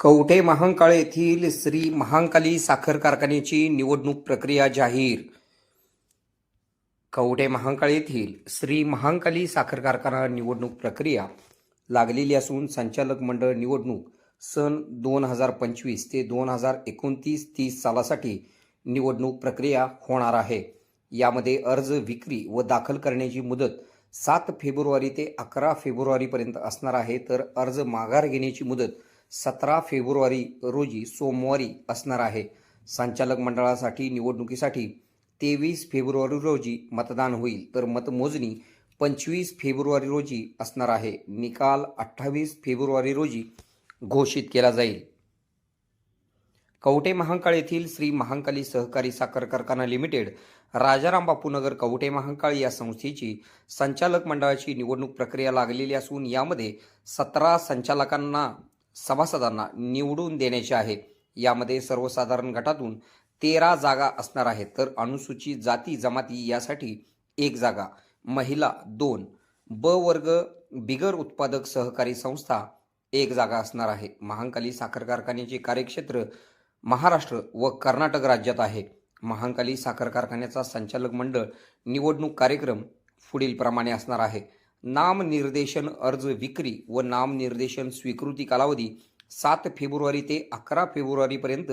कवठे महांकाळ येथील श्री महांकाली साखर कारखान्याची निवडणूक प्रक्रिया जाहीर. कवठे महांकाळ येथील श्री महांकाली साखर कारखाना निवडणूक प्रक्रिया लागलेली असून संचालक मंडळ निवडणूक सन दोन हजार पंचवीस ते दोन हजार एकोणतीस तीस सालासाठी निवडणूक प्रक्रिया होणार आहे. यामध्ये अर्ज विक्री व दाखल करण्याची मुदत सात फेब्रुवारी ते अकरा फेब्रुवारीपर्यंत असणार आहे. तर अर्ज माघार घेण्याची मुदत सतरा फेब्रुवारी रोजी सोमवारी असणार आहे. संचालक मंडळासाठी निवडणुकीसाठी तेवीस फेब्रुवारी रोजी मतदान होईल. तर मतमोजणी पंचवीस फेब्रुवारी रोजी असणार आहे. निकाल अठ्ठावीस फेब्रुवारी रोजी घोषित केला जाईल. कवटे महांकाळ येथील श्री महांकाली सहकारी साखर कारखाना लिमिटेड राजाराम बापूनगर कवटे महांकाळ या संस्थेची संचालक मंडळाची निवडणूक प्रक्रिया लागलेली असून यामध्ये सतरा संचालकांना सभासदांना निवडून देण्याचे आहे यामध्ये सर्वसाधारण गटातून तेरा जागा असणार आहेत. तर अनुसूचित जाती जमाती यासाठी एक जागा महिला दोन ब वर्ग बिगर उत्पादक सहकारी संस्था एक जागा असणार आहे. महांकाली साखर कारखान्याचे कार्यक्षेत्र महाराष्ट्र व कर्नाटक राज्यात आहे. महांकाली साखर कारखान्याचा संचालक मंडळ निवडणूक कार्यक्रम पुढील प्रमाणे असणार आहे. नामनिर्देशन अर्ज विक्री व नामनिर्देशन स्वीकृती कालावधी सात फेब्रुवारी ते अकरा फेब्रुवारीपर्यंत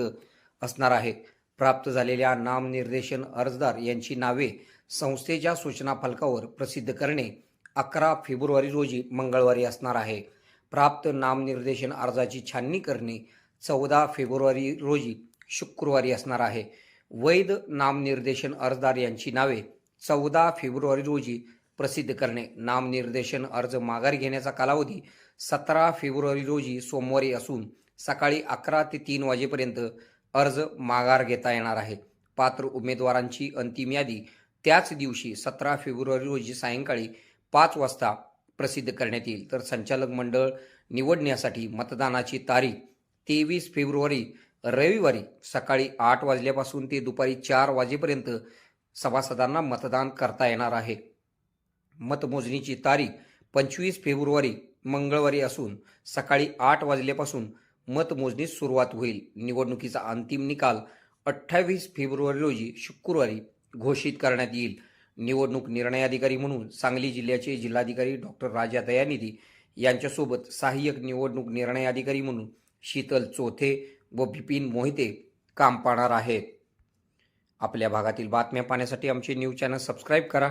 असणार आहे. प्राप्त झालेल्या नामनिर्देशन अर्जदार यांची नावे संस्थेच्या सूचना फलकावर प्रसिद्ध करणे अकरा फेब्रुवारी रोजी मंगळवारी असणार आहे. प्राप्त नामनिर्देशन अर्जाची छाननी करणे चौदा फेब्रुवारी रोजी शुक्रवारी असणार आहे. वैध नामनिर्देशन अर्जदार यांची नावे चौदा फेब्रुवारी रोजी प्रसिद्ध करणे. नामनिर्देशन अर्ज माघारी घेण्याचा कालावधी सतरा फेब्रुवारी रोजी सोमवारी असून सकाळी अकरा ते तीन वाजेपर्यंत अर्ज माघार घेता येणार आहे. पात्र उमेदवारांची अंतिम यादी त्याच दिवशी सतरा फेब्रुवारी रोजी सायंकाळी पाच वाजता प्रसिद्ध करण्यात येईल. तर संचालक मंडळ निवडण्यासाठी मतदानाची तारीख तेवीस फेब्रुवारी रविवारी सकाळी आठ वाजल्यापासून ते दुपारी चार वाजेपर्यंत सभासदांना मतदान करता येणार आहे. मतमोजणीची तारीख पंचवीस फेब्रुवारी मंगळवारी असून सकाळी आठ वाजल्यापासून मतमोजणीस सुरुवात होईल. निवडणुकीचा अंतिम निकाल अठ्ठावीस फेब्रुवारी रोजी शुक्रवारी घोषित करण्यात येईल. निवडणूक निर्णय अधिकारी म्हणून सांगली जिल्ह्याचे जिल्हाधिकारी डॉक्टर राजा दयानिधी यांच्यासोबत सहाय्यक निवडणूक निर्णय अधिकारी म्हणून शीतल चोथे व बिपिन मोहिते काम पाहणार आहेत. आपल्या भागातील बातम्या पाहण्यासाठी आमचे न्यूज चॅनल सबस्क्राईब करा.